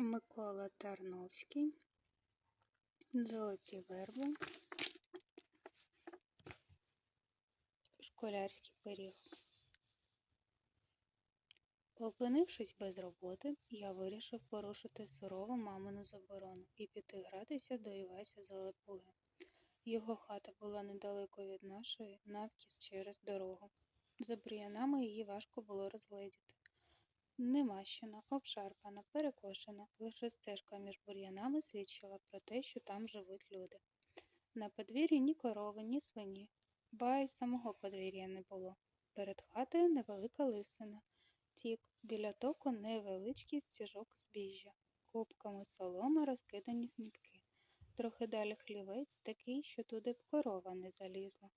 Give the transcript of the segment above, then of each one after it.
Микола Тарновський, Золоті верби, Школярський пиріг. Опинившись без роботи, я вирішив порушити сурову мамину заборону і піти гратися до Івася Залепуги. Його хата була недалеко від нашої, навкіс через дорогу. За бур'янами її важко було розгледіти. Немащена, обшарпана, перекошена, лише стежка між бур'янами свідчила про те, що там живуть люди. На подвір'ї ні корови, ні свині, ба й самого подвір'я не було. Перед хатою невелика лисина, тік, біля току невеличкий стіжок збіжжя, купками соломи розкидані сніпки. Трохи далі хлівець такий, що туди б корова не залізла.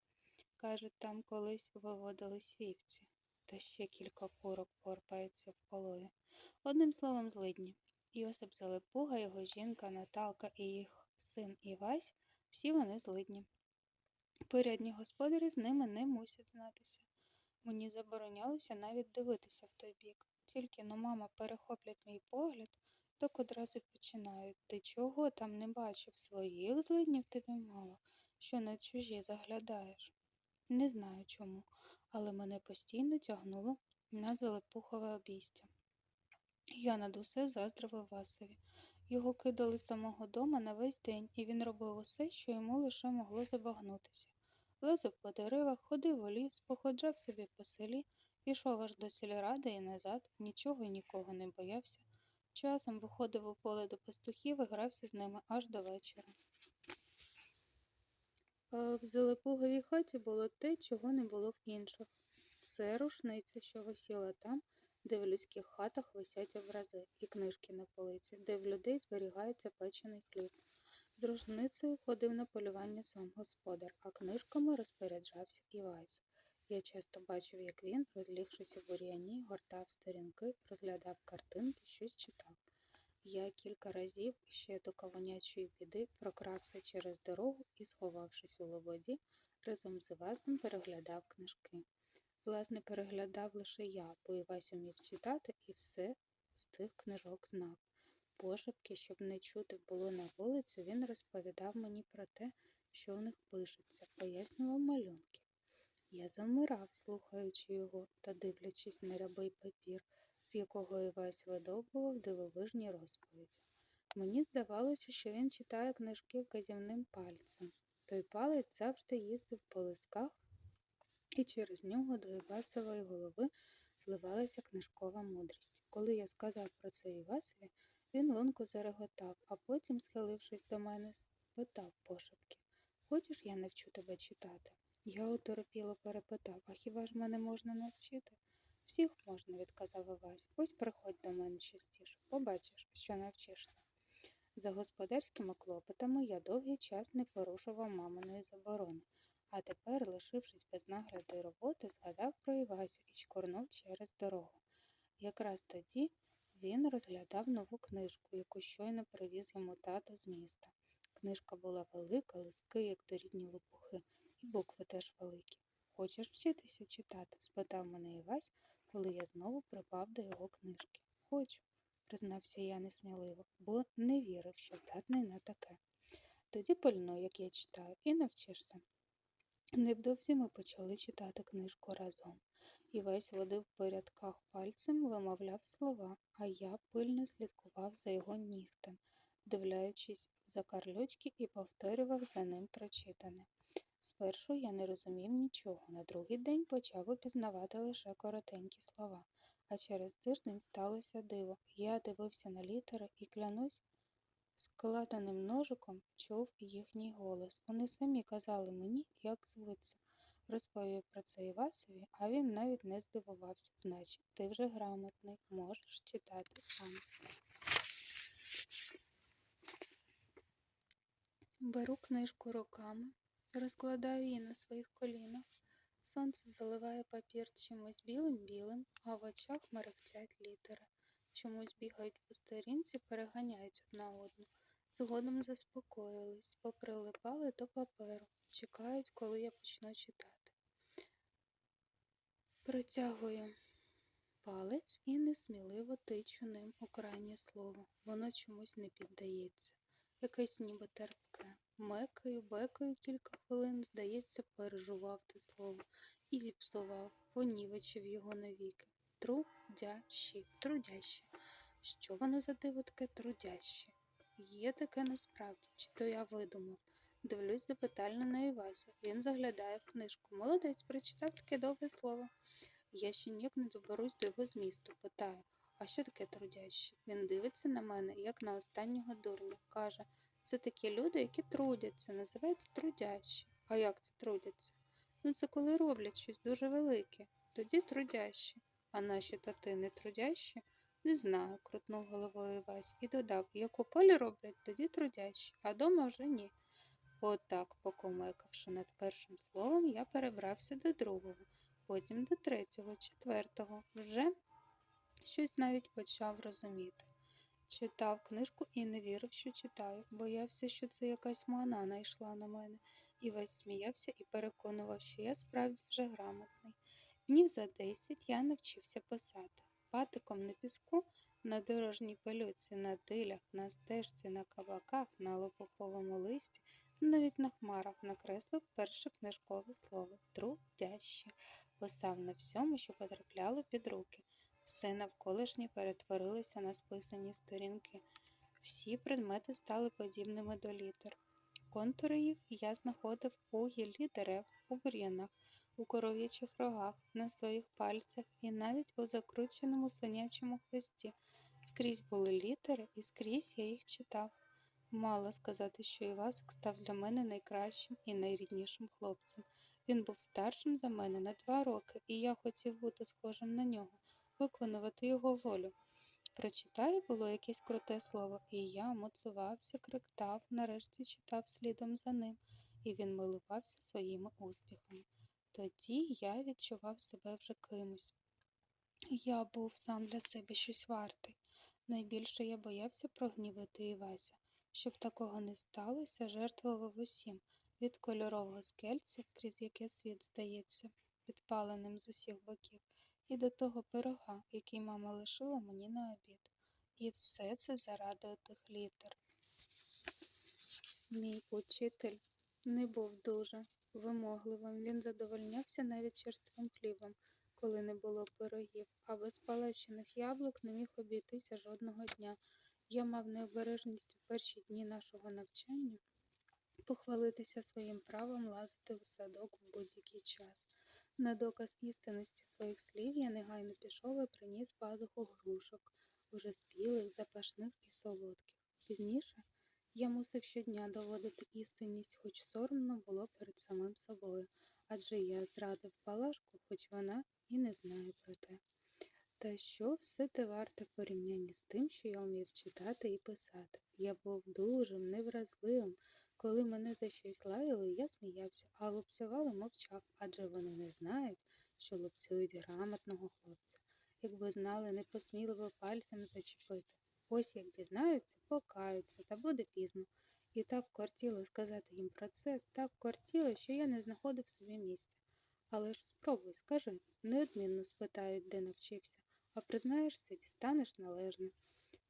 Кажуть, там колись виводились вівці та ще кілька курок порпаються в полові. Одним словом, злидні. Йосип Залепуга, його жінка Наталка і їх син Івась, всі вони злидні. Порядні господарі з ними не мусять знатися. Мені заборонялося навіть дивитися в той бік. Тільки но мама перехоплять мій погляд, так одразу починають. Ти чого там не бачив? Своїх злиднів тобі мало, що на чужі заглядаєш. Не знаю чому але мене постійно тягнуло на залепухове обійстя. Я над усе заздрив Васові. Його кидали з самого дома на весь день, і він робив усе, що йому лише могло забагнутися. Лазив по деревах, ходив у ліс, походжав собі по селі, ішов аж до сільради і назад, нічого і нікого не боявся. Часом виходив у поле до пастухів і грався з ними аж до вечора. В Зелепуговій хаті було те, чого не було в інших. Це рушниця, що висіла там, де в людських хатах висять образи, і книжки на полиці, де в людей зберігається печений хліб. З рушницею ходив на полювання сам господар, а книжками розпоряджався Івайс. Я часто бачив, як він, розлігшись у бур'яні, гортав сторінки, розглядав картинки, щось читав. Я кілька разів ще до кавунячої біди прокрався через дорогу і, сховавшись у лободі, разом з Івасом переглядав книжки. Власне, переглядав лише я, бо Івась умів читати і все з тих книжок знав. Пошепки, щоб не чути було на вулицю, він розповідав мені про те, що в них пишеться, пояснював малюнки. Я замирав, слухаючи його та дивлячись на рябий папір з якого Івась видовбував дивовижні розповіді. Мені здавалося, що він читає книжки вказівним пальцем. Той палець завжди їздив по листках, і через нього до Івасової голови вливалася книжкова мудрість. Коли я сказав про це Івасові, він лунко зареготав, а потім, схилившись до мене, спитав пошепки Хочеш, я навчу тебе читати? Я оторопіло перепитав, а хіба ж мене можна навчити? Всіх можна, відказав Івась. Ось приходь до мене частіше, побачиш, що навчишся. За господарськими клопотами я довгий час не порушував маминої заборони, а тепер, лишившись без нагляду й роботи, згадав про Івася і чкорнув через дорогу. Якраз тоді він розглядав нову книжку, яку щойно привіз йому тато з міста. Книжка була велика, листки, як дорідні лопухи, і букви теж великі. Хочеш вчитися читати? спитав мене Івась, коли я знову припав до його книжки. Хочу, признався я несміливо, бо не вірив, що здатний на таке. Тоді пильно, як я читаю, і навчишся. Невдовзі ми почали читати книжку разом. Івась водив по рядках пальцем, вимовляв слова, а я пильно слідкував за його нігтем, вдивляючись в закарлючки і повторював за ним прочитане. Спершу я не розумів нічого, на другий день почав опізнавати лише коротенькі слова, а через тиждень сталося диво. Я дивився на літери і клянусь, складеним ножиком чув їхній голос. Вони самі казали мені, як звуться. Розповів про це Івасові, а він навіть не здивувався. Значить, ти вже грамотний, можеш читати сам. Беру книжку руками. Розкладаю її на своїх колінах. Сонце заливає папір чимось білим-білим, а в очах мерехтять літери. Чомусь бігають по сторінці, переганяють одна одну. Згодом заспокоїлись, поприлипали до паперу, чекають, коли я почну читати. Протягую палець і несміливо тичу ним у крайнє слово. Воно чомусь не піддається. Якесь ніби терпке. Мекаю, бекаю кілька хвилин, здається, пережував те слово і зіпсував, понівечив його навіки. Трудящі, трудящі. Що воно за диво таке трудящі? Є таке насправді, чи то я видумав. Дивлюсь запитально на Івася. Він заглядає в книжку. Молодець, прочитав таке довге слово. Я ще ніяк не доберусь до його змісту. Питаю, а що таке трудящі? Він дивиться на мене, як на останнього дурня. Каже, це такі люди, які трудяться, називаються трудящі. А як це трудяться? Ну, це коли роблять щось дуже велике. Тоді трудящі. А наші тати не трудящі? Не знаю, крутнув головою Івась і додав, як у полі роблять, тоді трудящі, а дома вже ні. Отак, покумекавши над першим словом, я перебрався до другого, потім до третього, четвертого. Вже щось навіть почав розуміти. Читав книжку і не вірив, що читаю, боявся, що це якась мана найшла на мене, і весь сміявся і переконував, що я справді вже грамотний. Днів за десять я навчився писати. Патиком на піску, на дорожній пилюці, на тилях, на стежці, на кабаках, на лопуховому листі, навіть на хмарах накреслив перше книжкове слово трудяще, писав на всьому, що потрапляло під руки. Все навколишнє перетворилося на списані сторінки. Всі предмети стали подібними до літер. Контури їх я знаходив у гіллі дерев, у бур'янах, у коров'ячих рогах, на своїх пальцях і навіть у закрученому свинячому хвості. Скрізь були літери, і скрізь я їх читав. Мало сказати, що Івасик став для мене найкращим і найріднішим хлопцем. Він був старшим за мене на два роки, і я хотів бути схожим на нього, виконувати його волю. Прочитаю було якесь круте слово, і я моцувався, криктав, нарешті читав слідом за ним, і він милувався своїми успіхами. Тоді я відчував себе вже кимось. Я був сам для себе щось вартий. Найбільше я боявся прогнівити Івася. Щоб такого не сталося, жертвував усім від кольорового скельця, крізь яке світ здається, підпаленим з усіх боків, і до того пирога, який мама лишила мені на обід. І все це заради отих літер. Мій учитель не був дуже вимогливим. Він задовольнявся навіть черствим хлібом, коли не було пирогів, а без палещених яблук не міг обійтися жодного дня. Я мав необережність у перші дні нашого навчання похвалитися своїм правом лазити в садок в будь-який час. На доказ істинності своїх слів я негайно пішов і приніс пазуху грушок, уже спілих, запашних і солодких. Пізніше я мусив щодня доводити істинність, хоч соромно було перед самим собою, адже я зрадив Палашку, хоч вона і не знає про те. Та що все те варте в порівнянні з тим, що я вмів читати і писати. Я був дужим, невразливим. Коли мене за щось лаяли, я сміявся, а лупцювали мовчав, адже вони не знають, що лупцюють грамотного хлопця. Якби знали, не посміли би пальцем зачепити. Ось як дізнаються, покаються, та буде пізно. І так кортіло сказати їм про це, так кортіло, що я не знаходив собі місця. Але ж спробуй, скажи, неодмінно спитають, де навчився, а признаєшся, дістанеш належне.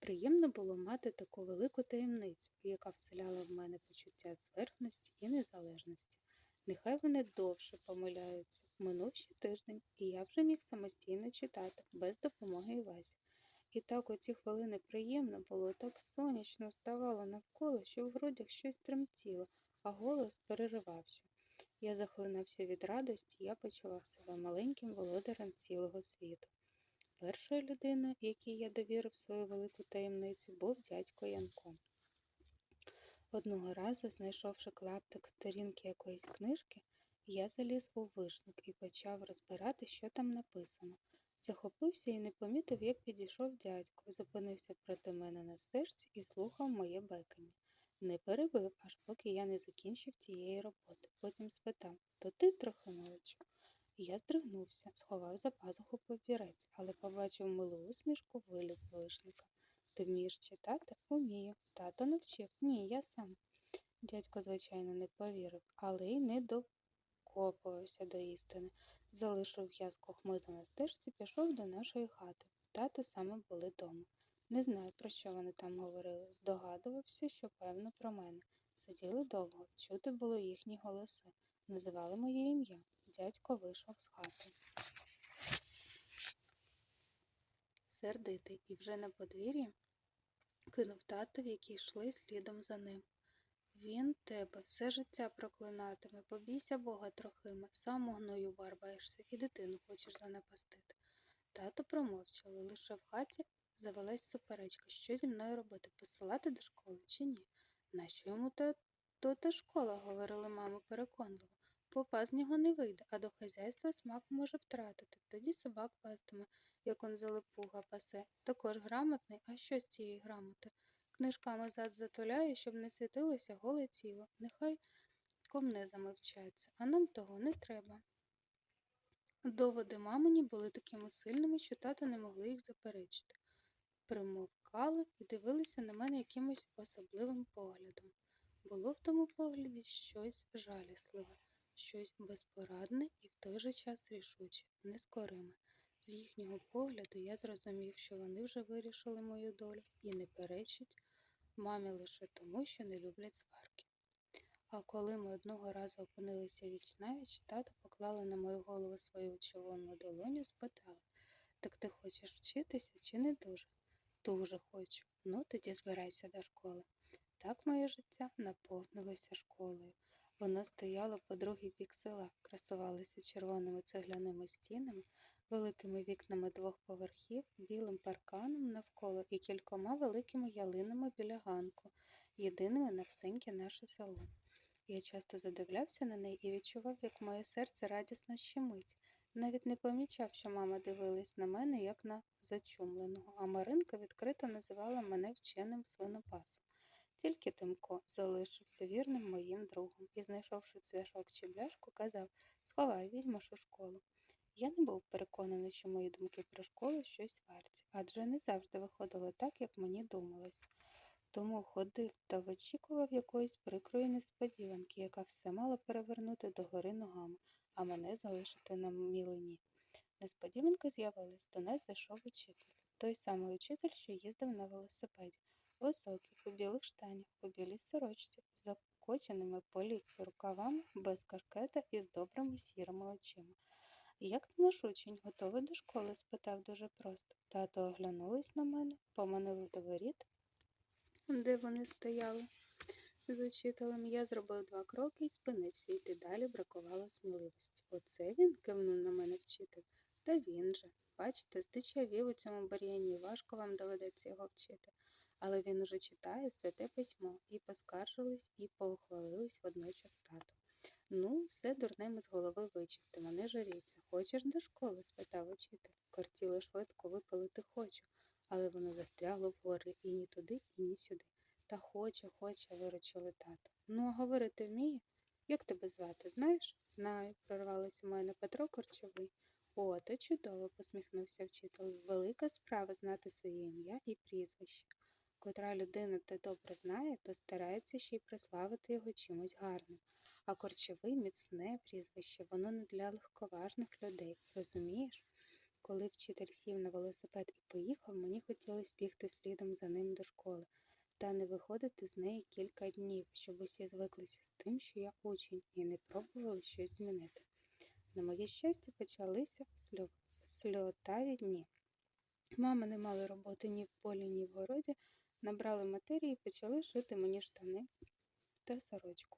Приємно було мати таку велику таємницю, яка вселяла в мене почуття зверхності і незалежності. Нехай вони довше помиляються. Минув ще тиждень, і я вже міг самостійно читати, без допомоги Івасі. І так оці хвилини приємно було, так сонячно ставало навколо, що в грудях щось тремтіло, а голос переривався. Я захлинався від радості, я почував себе маленьким володарем цілого світу. Першою людиною, якій я довірив свою велику таємницю, був дядько Янко. Одного разу, знайшовши клаптик сторінки якоїсь книжки, я заліз у вишник і почав розбирати, що там написано. Захопився і не помітив, як підійшов дядько, зупинився проти мене на стежці і слухав моє бекання. Не перебив, аж поки я не закінчив тієї роботи. Потім спитав То ти, Трохимовичу? Я здригнувся, сховав за пазуху папірець, але побачив милу усмішку виліз з вишника. Ти вмієш читати? Умію. Тато навчив. Ні, я сам. Дядько, звичайно, не повірив, але й не докопувався до істини. Залишив в'язку хмизу на стежці, пішов до нашої хати. Тато саме були дома. Не знаю, про що вони там говорили. Здогадувався, що певно про мене. Сиділи довго, чути було їхні голоси. Називали моє ім'я. Дядько вийшов з хати. Сердитий і вже на подвір'ї кинув татові, які йшли слідом за ним. Він тебе все життя проклинатиме, побійся Бога трохиме, сам у гною барбаєшся і дитину хочеш занапастити. Тато промовчали, лише в хаті завелась суперечка, що зі мною робити, посилати до школи чи ні. Нащо йому та, то та школа, говорили мами переконливо. Попа з нього не вийде, а до хазяйства смак може втратити. Тоді собак пастиме, як он залипуга пасе. Також грамотний, а що з цієї грамоти? Книжками зад затуляє, щоб не світилося голе тіло. Нехай комне замовчаться, а нам того не треба. Доводи мамині були такими сильними, що тато не могли їх заперечити. Примовкали і дивилися на мене якимось особливим поглядом. Було в тому погляді щось жалісливе, щось безпорадне і в той же час рішуче, нескориме. З їхнього погляду я зрозумів, що вони вже вирішили мою долю і не перечать мамі лише тому, що не люблять сварки. А коли ми одного разу опинилися віч навіч, тато поклали на мою голову свою червону долоню, спитали Так ти хочеш вчитися чи не дуже? Дуже хочу. Ну, тоді збирайся до школи. Так моє життя наповнилося школою. Воно стояло по другий бік села, красувалося червоними цегляними стінами, великими вікнами двох поверхів, білим парканом навколо і кількома великими ялинами біля ганку, єдиними на всеньке наше село. Я часто задивлявся на неї і відчував, як моє серце радісно щемить. Навіть не помічав, що мама дивилась на мене, як на зачумленого, а Маринка відкрито називала мене вченим свинопасом. Тільки Тимко залишився вірним моїм другом і, знайшовши цвяшок чи бляшку, казав Сховай, візьмеш у школу. Я не був переконаний, що мої думки про школу щось варті, адже не завжди виходило так, як мені думалось. Тому ходив та вичікував якоїсь прикрої несподіванки, яка все мала перевернути догори ногами, а мене залишити на мілині. Несподіванка з'явилась, до нас зайшов учитель. Той самий учитель, що їздив на велосипеді. Високий, у білих штанях, у білій сорочці, з закоченими по рукавами, без кашкета і з добрими сірими очима. Як ти наш учень готовий до школи? спитав дуже просто. Тато оглянулись на мене, поманили до воріт, де вони стояли. З учителем я зробив два кроки і спинився, йти далі бракувало сміливості. Оце він кивнув на мене вчитель. Та він же. Бачите, здичавів у цьому бар'яні, важко вам доведеться його вчити. Але він уже читає святе письмо, і поскаржились, і поухвалились водночас тату. Ну, все дурними з голови вичистимо, не жаріться. Хочеш до школи? спитав учитель. Кортіло швидко випалити хочу, але воно застрягло в горлі і ні туди, і ні сюди. Та хоче, хоче, виручили тато. Ну, а говорити вміє? Як тебе звати, знаєш? Знаю, прорвалось у мене Петро Корчовий. О, то чудово, посміхнувся вчитель. Велика справа знати своє ім'я і прізвище. Котра людина те добре знає, то старається ще й прославити його чимось гарним. А корчовий міцне прізвище, воно не для легковажних людей, розумієш? Коли вчитель сів на велосипед і поїхав, мені хотілося бігти слідом за ним до школи та не виходити з неї кілька днів, щоб усі звиклися з тим, що я учень, і не пробували щось змінити. На моє щастя, почалися сльо... сльотаві дні. Мама не мала роботи ні в полі, ні в городі, набрали матерії і почали шити мені штани та сорочку.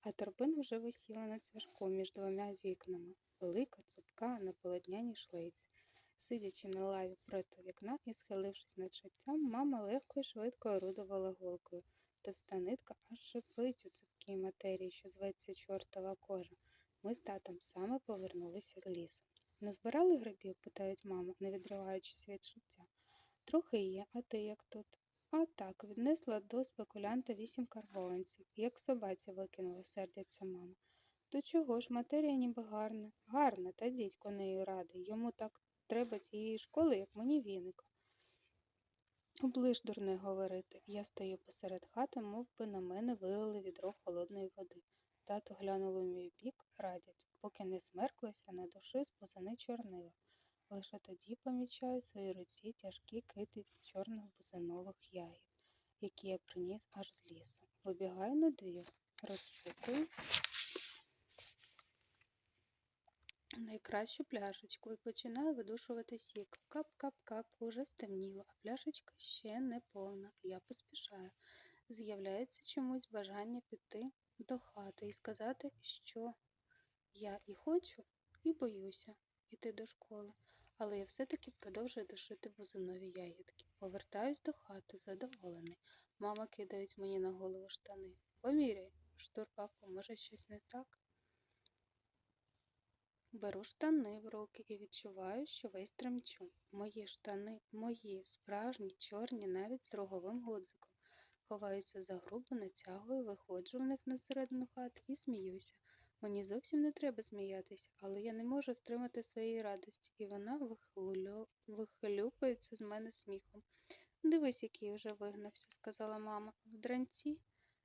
А торбина вже висіла над цвяшком між двома вікнами, велика, цупка, на полотняній шлейці. Сидячи на лаві проти вікна і схилившись над шиттям, мама легко і швидко орудувала голкою. Товста нитка аж шипить у цупкій матерії, що зветься чортова кожа. Ми з татом саме повернулися з лісу. Не збирали грибів? питають маму, не відриваючись від шиття. Трохи є, а ти як тут? А так, віднесла до спекулянта вісім карбованців, як собаці викинула, сердяться мама. До чого ж матерія ніби гарна? Гарна, та дідько нею радий. Йому так треба цієї школи, як мені віника. Оближ дурне говорити. Я стою посеред хати, мов би на мене вилили відро холодної води. Тато глянули в мій бік, радять, поки не змерклося на душі бузини чорнила. Лише тоді помічаю в своїй руці тяжкі китиці чорних бузинових ягід, які я приніс аж з лісу. Вибігаю на двір, розшукую найкращу пляшечку і починаю видушувати сік. Кап-кап-кап, уже стемніло, а пляшечка ще не повна. Я поспішаю. З'являється чомусь бажання піти до хати і сказати, що я і хочу, і боюся йти до школи. Але я все-таки продовжую душити бузинові ягідки. Повертаюсь до хати, задоволений. Мама кидають мені на голову штани. Поміряй, штурпаку, може щось не так? Беру штани в руки і відчуваю, що весь тремчу. Мої штани, мої, справжні, чорні, навіть з роговим гудзиком. Ховаюся за грубу, натягую, виходжу в них на середину хати і сміюся. Мені зовсім не треба сміятися, але я не можу стримати своєї радості, і вона вихилю... вихилюпається з мене сміхом. Дивись, який вже вигнався, сказала мама. В дранці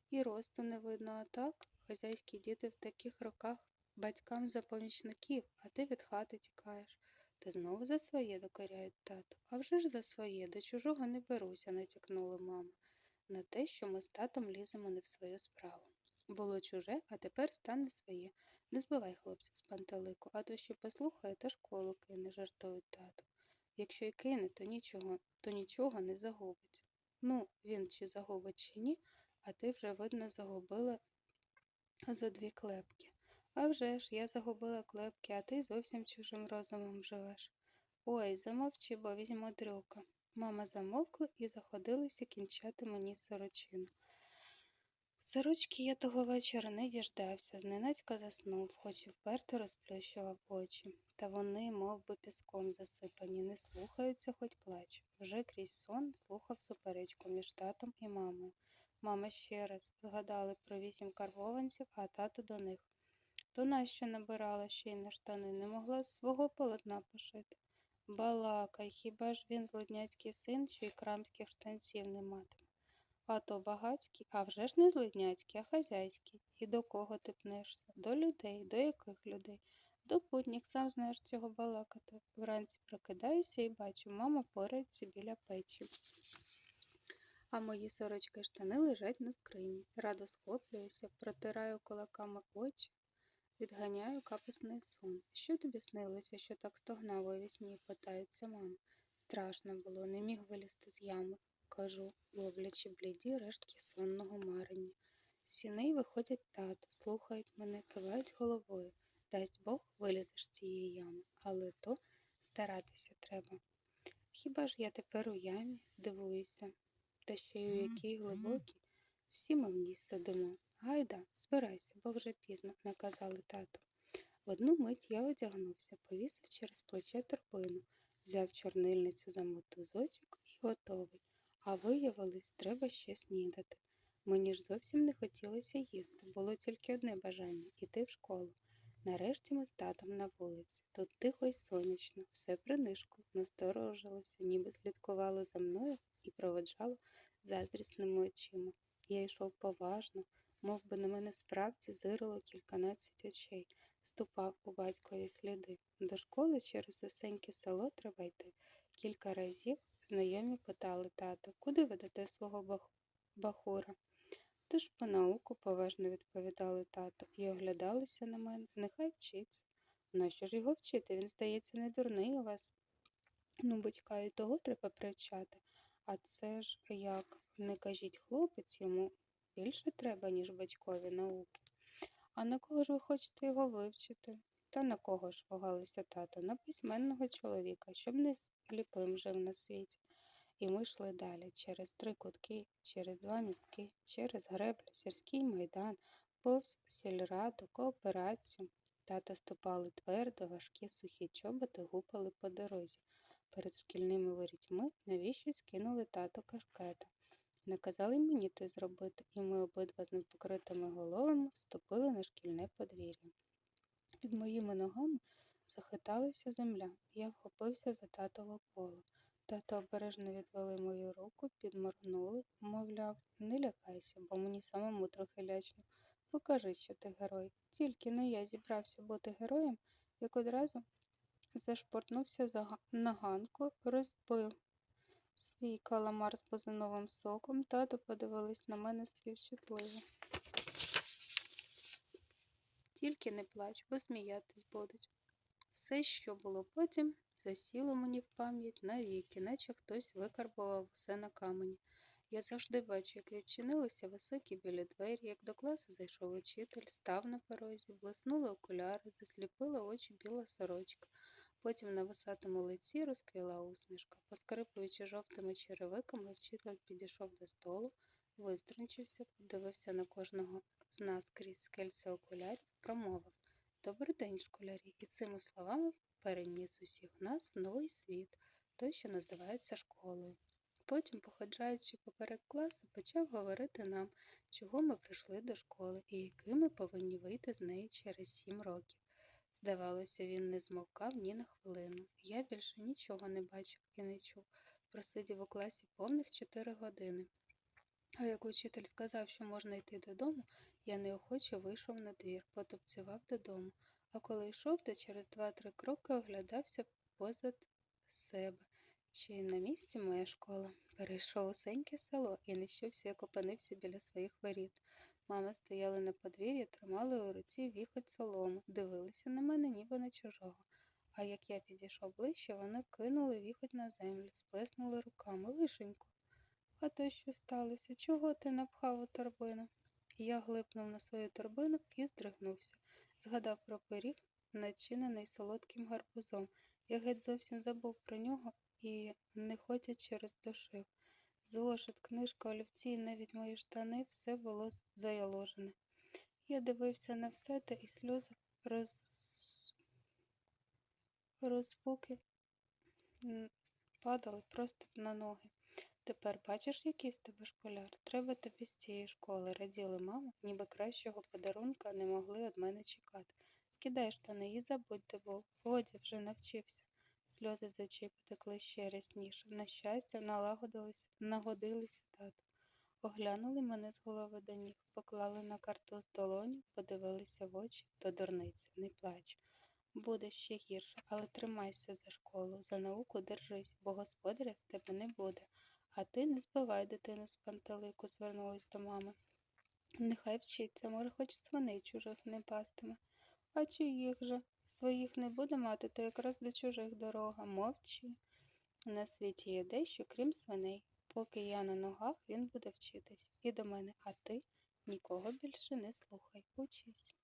і росту не видно, а так хазяйські діти в таких роках батькам за помічників, а ти від хати тікаєш. Ти знову за своє докоряють тату. А вже ж за своє, до чужого не беруся, натякнула мама, на те, що ми з татом ліземо не в свою справу. Було чуже, а тепер стане своє. Не збивай хлопця з пантелику, а то ще послухає та школу кине, жартують тату. Якщо й кине, то нічого, то нічого не загубить. Ну, він чи загубить, чи ні, а ти вже, видно, загубила за дві клепки. А вже ж, я загубила клепки, а ти зовсім чужим розумом живеш. Ой, замовчи, бо візьму дрюка. Мама замовкла і заходилася кінчати мені сорочину. Сорочки я того вечора не діждався, зненацька заснув, хоч і вперто розплющував очі. Та вони, мов би, піском засипані, не слухаються, хоч плач. Вже крізь сон слухав суперечку між татом і мамою. Мама ще раз згадали про вісім карбованців, а тато до них. То нащо набирала ще й на штани, не могла з свого полотна пошити. Балакай, хіба ж він злодняцький син, що й крамських штанців не матиме? А то багацький, а вже ж не злидняцький, а хазяйський. І до кого ти пнешся? До людей, до яких людей? До путніх, сам знаєш цього балакати. Вранці прокидаюся і бачу, мама порається біля печі. А мої сорочки штани лежать на скрині. Радо схоплююся, протираю кулаками очі, відганяю капусний сон. Що тобі снилося, що так стогнав у вісні, питаються мама. Страшно було, не міг вилізти з ями кажу, ловлячи бліді рештки сонного марення. Сіней виходять тато, слухають мене, кивають головою. Дасть Бог, вилізеш з цієї ями, але то старатися треба. Хіба ж я тепер у ямі дивуюся, та ще й у якій глибокій всі ми в ній сидимо. Гайда, збирайся, бо вже пізно, наказали тато. В одну мить я одягнувся, повісив через плече торбину, взяв чорнильницю за мотузочок і готовий. А виявилось, треба ще снідати. Мені ж зовсім не хотілося їсти, було тільки одне бажання іти в школу. Нарешті ми з татом на вулиці. Тут тихо й сонячно, все принишку, насторожилося, ніби слідкувало за мною і проводжало заздрісними очима. Я йшов поважно, мов би на мене справді зирило кільканадцять очей, ступав у батькові сліди. До школи через усеньке село треба йти. Кілька разів Знайомі питали тата, куди ведете свого бах... бахура? Тож по науку поважно відповідали тато і оглядалися на мене. Нехай вчиться. Нащо ж його вчити? Він, здається, не дурний у вас. Ну, батька і того треба привчати. А це ж, як не кажіть хлопець, йому більше треба, ніж батькові науки. А на кого ж ви хочете його вивчити? Та на кого ж вагалися тато? На письменного чоловіка, щоб не сліпим жив на світі. І ми йшли далі через три кутки, через два містки, через греблю, сільський майдан, повз сільраду, кооперацію. Тата ступали твердо, важкі сухі чоботи гупали по дорозі. Перед шкільними ворітьми навіщо скинули тато кашкета. Наказали мені те зробити, і ми обидва з непокритими головами вступили на шкільне подвір'я. Під моїми ногами захиталася земля, я вхопився за татове поло. Тато обережно відвели мою руку, підморгнули, мовляв, не лякайся, бо мені самому трохи лячно. покажи, що ти герой. Тільки не я зібрався бути героєм, як одразу зашпортнувся за на ганку, розбив свій каламар з бузиновим соком. Тато подивились на мене співчутливо. Тільки не плач, бо сміятись будуть. Все, що було потім, засіло мені в пам'ять навіки, наче хтось викарбував усе на камені. Я завжди бачу, як відчинилися високі білі двері, як до класу зайшов учитель, став на порозі, блиснули окуляри, засліпила очі біла сорочка. Потім на висатому лиці розквіла усмішка. Поскрипуючи жовтими черевиками, вчитель підійшов до столу, виструнчився, подивився на кожного з нас крізь скельця окулярів, промовив Добрий день, школярі, і цими словами переніс усіх нас в новий світ, той, що називається школою. Потім, походжаючи поперек класу, почав говорити нам, чого ми прийшли до школи і якими повинні вийти з неї через сім років. Здавалося, він не змовкав ні на хвилину. Я більше нічого не бачив і не чув. Просидів у класі повних чотири години. А як учитель сказав, що можна йти додому, я неохоче вийшов на двір, потупцював додому, а коли йшов, то через два-три кроки оглядався позад себе. Чи на місці моя школа? Перейшов усеньке село і нещувся, як опинився біля своїх воріт. Мами стояли на подвір'ї, тримали у руці віхоть солому, дивилися на мене, ніби на чужого. А як я підійшов ближче, вони кинули віхоть на землю, сплеснули руками. Лишенько. А то що сталося? Чого ти напхав у торбину? Я глипнув на свою торбину і здригнувся. Згадав про пиріг, начинений солодким гарбузом. Я геть зовсім забув про нього і, не хотячи, роздушив. Зошит, книжка, олівці і навіть мої штани все було заяложене. Я дивився на все те, і сльози роз... розпуки падали просто на ноги. Тепер бачиш, який з тебе школяр? Треба тобі з цієї школи, раділи мама, ніби кращого подарунка не могли від мене чекати. Скидай штани і забудь, був. Годі вже навчився. Сльози з очей потекли ще рясніше. На щастя, налагодились, нагодилися тату. Оглянули мене з голови до ніг, поклали на картуз долоню, подивилися в очі, то дурниця, не плач. Буде ще гірше, але тримайся за школу, за науку держись, бо господаря з тебе не буде. А ти не збивай дитину з пантелику, звернулась до мами. Нехай вчиться, може, хоч свиней чужих не пастиме. А чиїх же? Своїх не буде мати, то якраз до чужих дорога. Мовчи. На світі є дещо, крім свиней. Поки я на ногах, він буде вчитись. І до мене, а ти нікого більше не слухай. Учись.